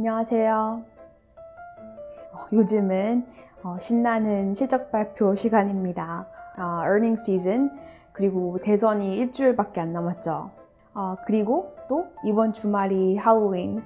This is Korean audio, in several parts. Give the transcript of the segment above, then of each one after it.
안녕하세요. 어, 요즘은 어, 신나는 실적 발표 시간입니다. 아, earning season 그리고 대선이 일주일밖에 안 남았죠. 어, 그리고 또 이번 주말이 할로윈.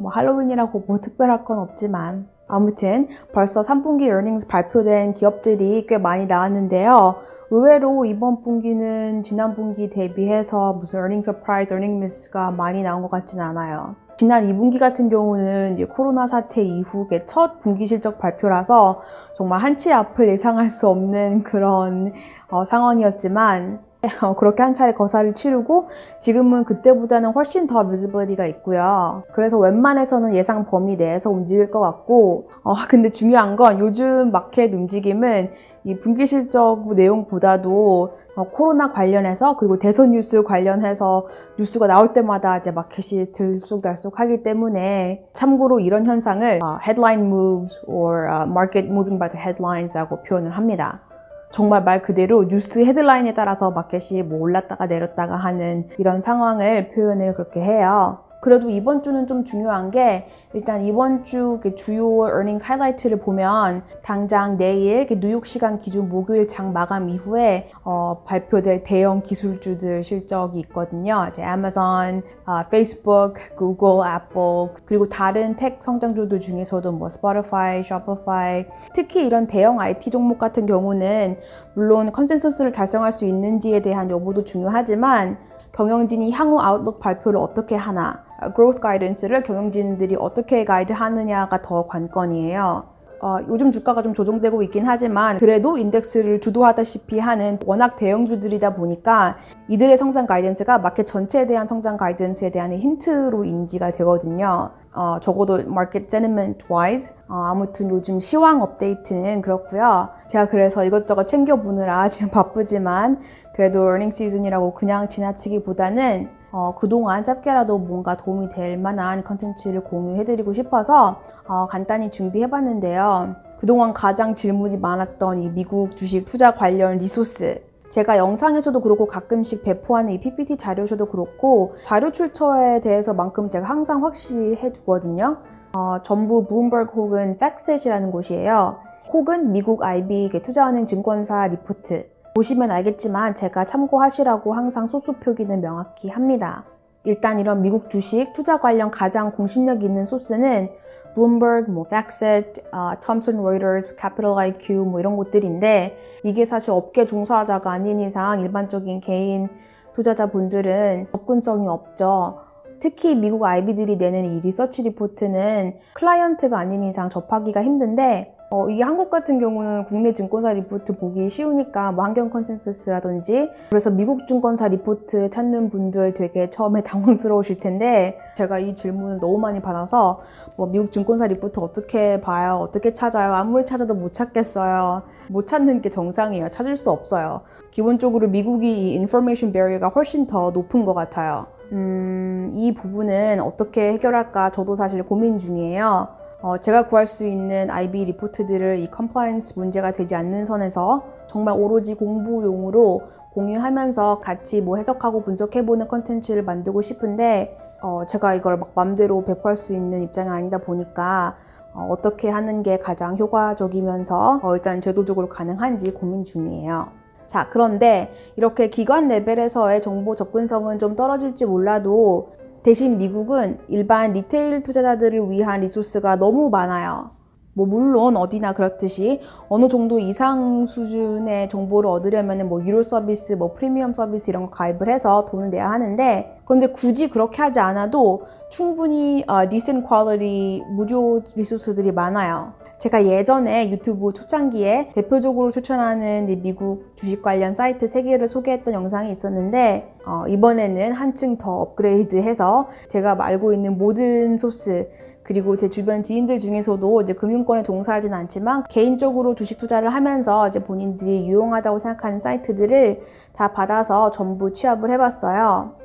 뭐 할로윈이라고 뭐 특별할 건 없지만 아무튼 벌써 3분기 earnings 발표된 기업들이 꽤 많이 나왔는데요. 의외로 이번 분기는 지난 분기 대비해서 무슨 earning surprise, earning miss가 많이 나온 것 같진 않아요. 지난 2분기 같은 경우는 이제 코로나 사태 이후의 첫 분기 실적 발표라서 정말 한치 앞을 예상할 수 없는 그런 어, 상황이었지만 어, 그렇게 한 차례 거사를 치르고 지금은 그때보다는 훨씬 더 비지빌리티가 있고요. 그래서 웬만해서는 예상 범위 내에서 움직일 것 같고 어, 근데 중요한 건 요즘 마켓 움직임은 이 분기 실적 내용보다도 어, 코로나 관련해서 그리고 대선 뉴스 관련해서 뉴스가 나올 때마다 이제 마켓이 들쑥날쑥하기 때문에 참고로 이런 현상을 어, headline moves or uh, market moving by the headlines라고 표현을 합니다. 정말 말 그대로 뉴스 헤드라인에 따라서 마켓이 뭐 올랐다가 내렸다가 하는 이런 상황을 표현을 그렇게 해요. 그래도 이번 주는 좀 중요한 게 일단 이번 주 주요 earnings 하이라이트를 보면 당장 내일 뉴욕 시간 기준 목요일 장 마감 이후에 어, 발표될 대형 기술주들 실적이 있거든요. 이제 아마존, 어, 페이스북, 구글, 애플 그리고 다른 텍 성장주들 중에서도 뭐 스포티파이, 쇼피파이 특히 이런 대형 IT 종목 같은 경우는 물론 컨센서스를 달성할 수 있는지에 대한 여부도 중요하지만 경영진이 향후 아웃룩 발표를 어떻게 하나, growth guidance를 경영진들이 어떻게 가이드 하느냐가 더 관건이에요. 어, 요즘 주가가 좀 조정되고 있긴 하지만 그래도 인덱스를 주도하다시피 하는 워낙 대형주들이다 보니까 이들의 성장 가이던스가 마켓 전체에 대한 성장 가이던스에 대한 힌트로 인지가 되거든요. 어, 적어도 마켓 sentiment wise 어, 아무튼 요즘 시황 업데이트는 그렇고요. 제가 그래서 이것저것 챙겨보느라 지금 바쁘지만 그래도 earning season이라고 그냥 지나치기보다는 어, 그동안 짧게라도 뭔가 도움이 될 만한 컨텐츠를 공유해드리고 싶어서 어, 간단히 준비해봤는데요. 그동안 가장 질문이 많았던 이 미국 주식 투자 관련 리소스 제가 영상에서도 그렇고 가끔씩 배포하는 이 PPT 자료에서도 그렇고 자료 출처에 대해서만큼 제가 항상 확실해 두거든요. 어, 전부 블룸버그 혹은 팩셋이라는 곳이에요. 혹은 미국 IB 투자은행 증권사 리포트. 보시면 알겠지만 제가 참고하시라고 항상 소수 표기는 명확히 합니다. 일단 이런 미국 주식 투자 관련 가장 공신력 있는 소스는 블룸버그, 뭐 팩셋, 어, 톰슨 로이더스, 캐피털 IQ 뭐 이런 곳들인데 이게 사실 업계 종사자가 아닌 이상 일반적인 개인 투자자분들은 접근성이 없죠. 특히 미국 IB들이 내는 이 리서치 리포트는 클라이언트가 아닌 이상 접하기가 힘든데 어, 이게 한국 같은 경우는 국내 증권사 리포트 보기 쉬우니까 뭐 환경 컨센서스라든지 그래서 미국 증권사 리포트 찾는 분들 되게 처음에 당황스러우실 텐데 제가 이 질문을 너무 많이 받아서 뭐 미국 증권사 리포트 어떻게 봐요? 어떻게 찾아요? 아무리 찾아도 못 찾겠어요. 못 찾는 게 정상이에요. 찾을 수 없어요. 기본적으로 미국이 이 인포메이션 베리어가 훨씬 더 높은 것 같아요. 음, 이 부분은 어떻게 해결할까 저도 사실 고민 중이에요. 어, 제가 구할 수 있는 IB 리포트들을 이 컴플라이언스 문제가 되지 않는 선에서 정말 오로지 공부용으로 공유하면서 같이 뭐 해석하고 분석해보는 컨텐츠를 만들고 싶은데 어, 제가 이걸 막 맘대로 배포할 수 있는 입장이 아니다 보니까 어, 떻게 하는 게 가장 효과적이면서 어, 일단 제도적으로 가능한지 고민 중이에요. 자, 그런데 이렇게 기관 레벨에서의 정보 접근성은 좀 떨어질지 몰라도 대신 미국은 일반 리테일 투자자들을 위한 리소스가 너무 많아요. 뭐 물론 어디나 그렇듯이 어느 정도 이상 수준의 정보를 얻으려면 뭐 유료 서비스, 뭐 프리미엄 서비스 이런 거 가입을 해서 돈을 내야 하는데 그런데 굳이 그렇게 하지 않아도 충분히 어, decent quality 무료 리소스들이 많아요. 제가 예전에 유튜브 초창기에 대표적으로 추천하는 미국 주식 관련 사이트 3개를 소개했던 영상이 있었는데 어, 이번에는 한층 더 업그레이드해서 제가 알고 있는 모든 소스 그리고 제 주변 지인들 중에서도 이제 금융권에 종사하지는 않지만 개인적으로 주식 투자를 하면서 이제 본인들이 유용하다고 생각하는 사이트들을 다 받아서 전부 취합을 해봤어요.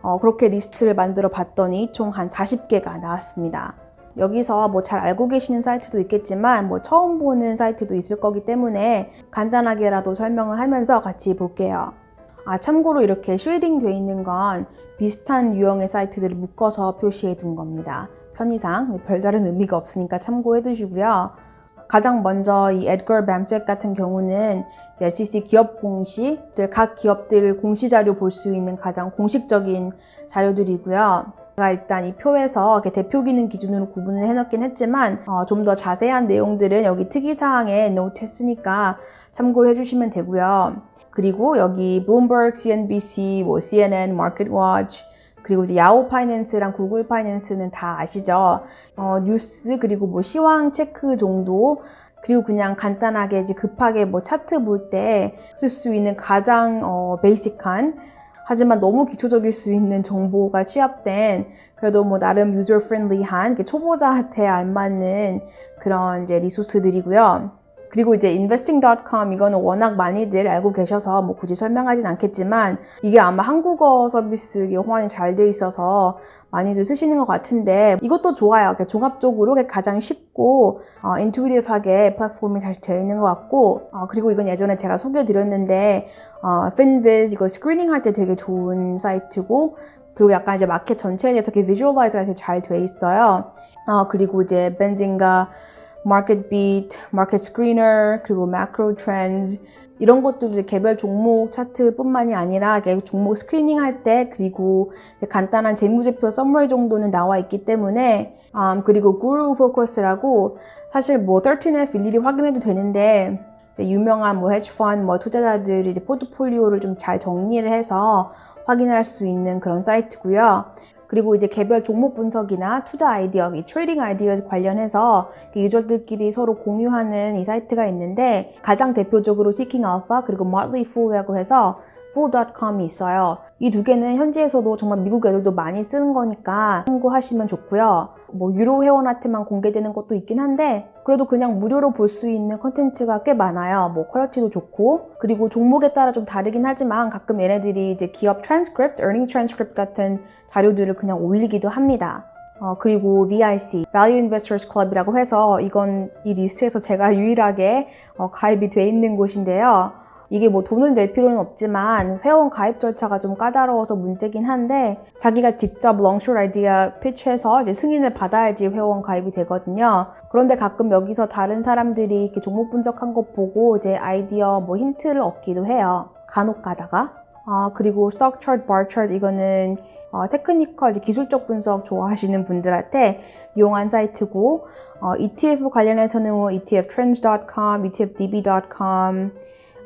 어, 그렇게 리스트를 만들어 봤더니 총 한 40개가 나왔습니다. 여기서 뭐 잘 알고 계시는 사이트도 있겠지만 뭐 처음 보는 사이트도 있을 거기 때문에 간단하게라도 설명을 하면서 같이 볼게요. 아, 참고로 이렇게 쉐이딩 돼 있는 건 비슷한 유형의 사이트들을 묶어서 표시해 둔 겁니다. 편의상 별다른 의미가 없으니까 참고해 두시고요. 가장 먼저 이 에드거 뱀잭 같은 경우는 SEC 기업 공시, 각 기업들 공시 자료 볼 수 있는 가장 공식적인 자료들이고요. 제가 일단 이 표에서 이렇게 대표 기능 기준으로 구분을 해놓긴 했지만 어, 좀 더 자세한 내용들은 여기 특이사항에 노트했으니까 참고를 해주시면 되고요. 그리고 여기 블룸버그, CNBC, 뭐 CNN, MarketWatch 그리고 이제 야후 파이낸스랑 구글 파이낸스는 다 아시죠? 어, 뉴스 그리고 뭐 시황 체크 정도 그리고 그냥 간단하게 이제 급하게 뭐 차트 볼 때 쓸 수 있는 가장 어, 베이직한 하지만 너무 기초적일 수 있는 정보가 취합된 그래도 뭐 나름 유저 프렌들리한 초보자한테 알맞는 그런 이제 리소스들이고요. 그리고 이제 investing.com 이거는 워낙 많이들 알고 계셔서 뭐 굳이 설명하진 않겠지만 이게 아마 한국어 서비스 호환이 잘 돼 있어서 많이들 쓰시는 것 같은데 이것도 좋아요. 종합적으로 가장 쉽고 어, 인투이티브하게 플랫폼이 잘 되어 있는 것 같고 어, 그리고 이건 예전에 제가 소개해드렸는데 어, Finviz 이거 스크리닝 할 때 되게 좋은 사이트고 그리고 약간 이제 마켓 전체에 대해서 이렇게 비주얼라이즈가 되게 잘 돼 있어요. 어, 그리고 이제 벤진가 마켓 비트, 마켓 스크리너, 그리고 매크로 트렌즈 이런 것들도 개별 종목 차트뿐만이 아니라 종목 스크리닝 할 때 그리고 간단한 재무제표 썸머리 정도는 나와 있기 때문에 음, 그리고 구루 포커스라고 사실 뭐 13F 일일이 확인해도 되는데 유명한 뭐 헤지펀드 뭐 투자자들이 이제 포트폴리오를 좀 잘 정리를 해서 확인할 수 있는 그런 사이트고요. 그리고 이제 개별 종목 분석이나 투자 아이디어, 이 트레이딩 아이디어 관련해서 유저들끼리 서로 공유하는 이 사이트가 있는데 가장 대표적으로 Seeking Alpha 그리고 Motley Fool이라고 해서 fool.com이 있어요. 이 두 개는 현지에서도 정말 미국 애들도 많이 쓰는 거니까 참고하시면 좋고요. 뭐 유료 회원한테만 공개되는 것도 있긴 한데 그래도 그냥 무료로 볼 수 있는 컨텐츠가 꽤 많아요. 뭐 퀄리티도 좋고 그리고 종목에 따라 좀 다르긴 하지만 가끔 얘네들이 이제 기업 트랜스크립트, earning transcript 같은 자료들을 그냥 올리기도 합니다. 어, 그리고 VIC, Value Investors Club이라고 해서 이건 이 리스트에서 제가 유일하게 어, 가입이 돼 있는 곳인데요. 이게 뭐 돈을 낼 필요는 없지만 회원 가입 절차가 좀 까다로워서 문제긴 한데 자기가 직접 롱숏 아이디어 피치해서 이제 승인을 받아야지 회원 가입이 되거든요. 그런데 가끔 여기서 다른 사람들이 이렇게 종목 분석한 거 보고 이제 아이디어 뭐 힌트를 얻기도 해요. 간혹 가다가. 아, 그리고 스톡 차트, bar 차트 이거는 어, 테크니컬, 기술적 분석 좋아하시는 분들한테 이용한 사이트고 어, ETF 관련해서는 뭐 etftrends.com, etfdb.com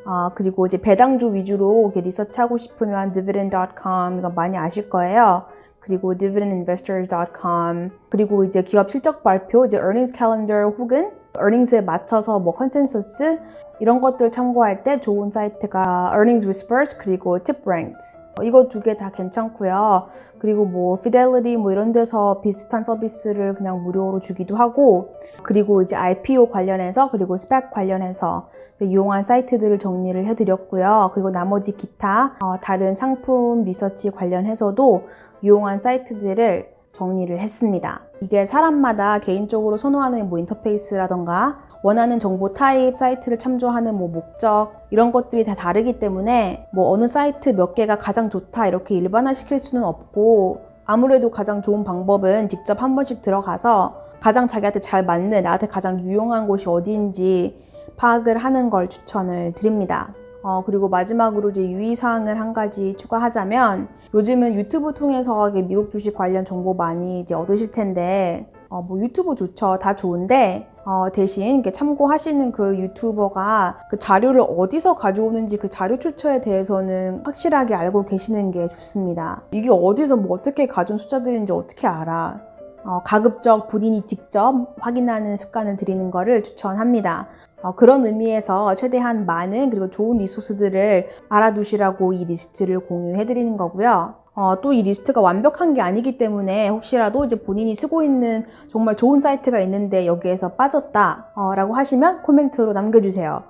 아, 그리고 이제 배당주 위주로 리서치하고 싶으면 dividend.com 이거 많이 아실 거예요. 그리고 dividendinvestors.com 그리고 이제 기업 실적 발표, 이제 earnings calendar 혹은 earnings에 맞춰서 뭐 컨센서스 이런 것들 참고할 때 좋은 사이트가 earnings whispers 그리고 tipranks 이거 두 개 다 괜찮고요. 그리고 뭐 fidelity 뭐 이런 데서 비슷한 서비스를 그냥 무료로 주기도 하고 그리고 이제 IPO 관련해서 그리고 스펙 관련해서 이용한 사이트들을 정리를 해드렸고요. 그리고 나머지 기타 어, 다른 상품 리서치 관련해서도 이용한 사이트들을 정리를 했습니다. 이게 사람마다 개인적으로 선호하는 뭐 인터페이스라던가 원하는 정보 타입, 사이트를 참조하는 뭐 목적 이런 것들이 다 다르기 때문에 뭐 어느 사이트 몇 개가 가장 좋다 이렇게 일반화 시킬 수는 없고 아무래도 가장 좋은 방법은 직접 한 번씩 들어가서 가장 자기한테 잘 맞는 나한테 가장 유용한 곳이 어디인지 파악을 하는 걸 추천을 드립니다. 어, 그리고 마지막으로 이제 유의사항을 한 가지 추가하자면 요즘은 유튜브 통해서 미국 주식 관련 정보 많이 이제 얻으실 텐데 어, 뭐 유튜브 좋죠. 다 좋은데 어, 대신 참고하시는 그 유튜버가 그 자료를 어디서 가져오는지 그 자료 출처에 대해서는 확실하게 알고 계시는 게 좋습니다. 이게 어디서 뭐 어떻게 가져온 숫자들인지 어떻게 알아? 어, 가급적 본인이 직접 확인하는 습관을 들이는 것을 추천합니다. 어, 그런 의미에서 최대한 많은 그리고 좋은 리소스들을 알아두시라고 이 리스트를 공유해 드리는 거고요. 어, 또 이 리스트가 완벽한 게 아니기 때문에 혹시라도 이제 본인이 쓰고 있는 정말 좋은 사이트가 있는데 여기에서 빠졌다 어, 라고 하시면 코멘트로 남겨주세요.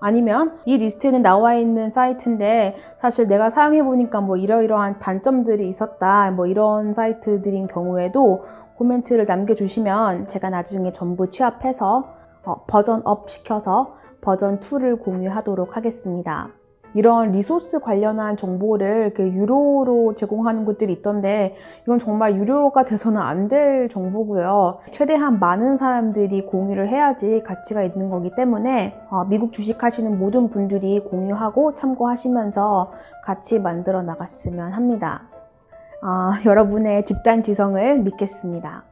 아니면 이 리스트에는 나와 있는 사이트인데 사실 내가 사용해 보니까 뭐 이러이러한 단점들이 있었다 뭐 이런 사이트들인 경우에도 코멘트를 남겨주시면 제가 나중에 전부 취합해서 어, 버전 업 시켜서 버전 2를 공유하도록 하겠습니다. 이런 리소스 관련한 정보를 유료로 제공하는 곳들이 있던데 이건 정말 유료가 돼서는 안 될 정보고요. 최대한 많은 사람들이 공유를 해야지 가치가 있는 거기 때문에 어, 미국 주식하시는 모든 분들이 공유하고 참고하시면서 같이 만들어 나갔으면 합니다. 아, 여러분의 집단 지성을 믿겠습니다.